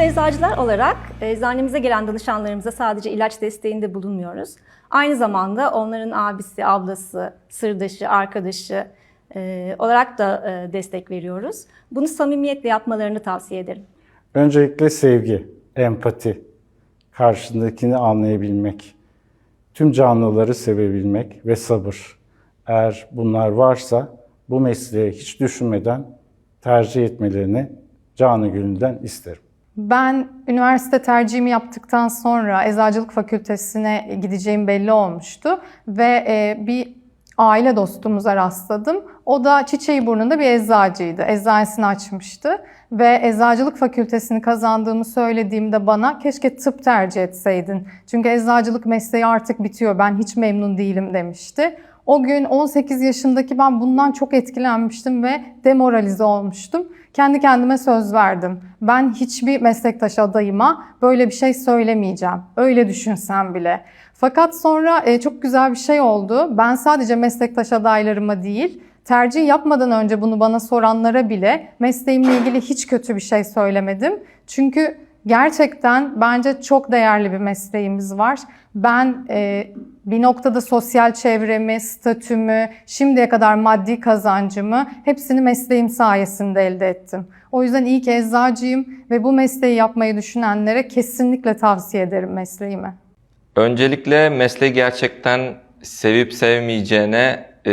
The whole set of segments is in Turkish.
eczacılar olarak eczanemize gelen danışanlarımıza sadece ilaç desteğinde bulunmuyoruz. Aynı zamanda onların abisi, ablası, sırdaşı, arkadaşı e, olarak da e, destek veriyoruz. Bunu samimiyetle yapmalarını tavsiye ederim. Öncelikle sevgi, empati, karşındakini anlayabilmek, tüm canlıları sevebilmek ve sabır. Eğer bunlar varsa bu mesleği hiç düşünmeden tercih etmelerini canı gönülden isterim. Ben üniversite tercihimi yaptıktan sonra eczacılık fakültesine gideceğim belli olmuştu ve e, bir aile dostumuza rastladım. O da Çiçeğiburnu'nda bir eczacıydı. Eczanesini açmıştı ve eczacılık fakültesini kazandığımı söylediğimde bana keşke tıp tercih etseydin. Çünkü eczacılık mesleği artık bitiyor. Ben hiç memnun değilim demişti. O gün 18 yaşındaki ben bundan çok etkilenmiştim ve demoralize olmuştum. Kendi kendime söz verdim. Ben hiçbir meslektaş adayıma böyle bir şey söylemeyeceğim. Öyle düşünsem bile. Fakat sonra e, çok güzel bir şey oldu. Ben sadece meslektaş adaylarıma değil, tercih yapmadan önce bunu bana soranlara bile mesleğimle ilgili hiç kötü bir şey söylemedim. Çünkü gerçekten bence çok değerli bir mesleğimiz var. Ben e, bir noktada sosyal çevremi, statümü, şimdiye kadar maddi kazancımı hepsini mesleğim sayesinde elde ettim. O yüzden iyi ki eczacıyım ve bu mesleği yapmayı düşünenlere kesinlikle tavsiye ederim mesleğimi. Öncelikle mesleği gerçekten sevip sevmeyeceğine e,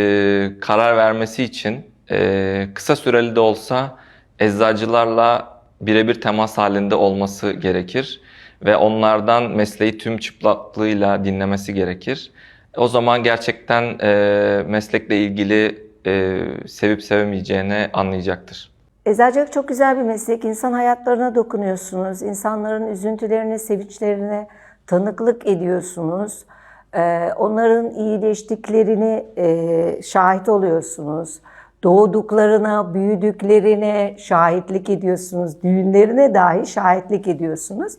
karar vermesi için e, kısa süreli de olsa eczacılarla birebir temas halinde olması gerekir ve onlardan mesleği tüm çıplaklığıyla dinlemesi gerekir. O zaman gerçekten e, meslekle ilgili e, sevip sevmeyeceğini anlayacaktır. Eczacılık çok güzel bir meslek. İnsan hayatlarına dokunuyorsunuz. İnsanların üzüntülerine, sevinçlerine tanıklık ediyorsunuz. Ee, Onların iyileştiklerini e, şahit oluyorsunuz. Doğduklarına, büyüdüklerine şahitlik ediyorsunuz. Düğünlerine dahi şahitlik ediyorsunuz.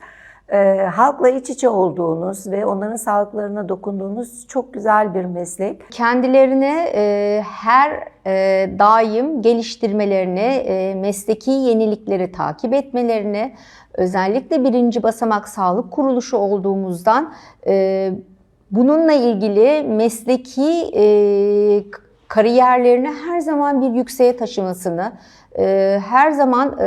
Ee, Halkla iç içe olduğunuz ve onların sağlıklarına dokunduğunuz çok güzel bir meslek. kendilerini e, her e, daim geliştirmelerini, e, mesleki yenilikleri takip etmelerini, özellikle birinci basamak sağlık kuruluşu olduğumuzdan e, bununla ilgili mesleki e, kariyerlerini her zaman bir yükseğe taşımasını, e, her zaman e,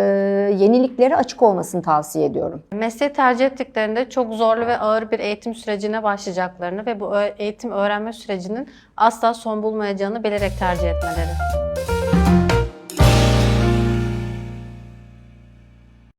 yeniliklere açık olmasını tavsiye ediyorum. Mesleği tercih ettiklerinde çok zorlu ve ağır bir eğitim sürecine başlayacaklarını ve bu eğitim öğrenme sürecinin asla son bulmayacağını bilerek tercih etmeleri.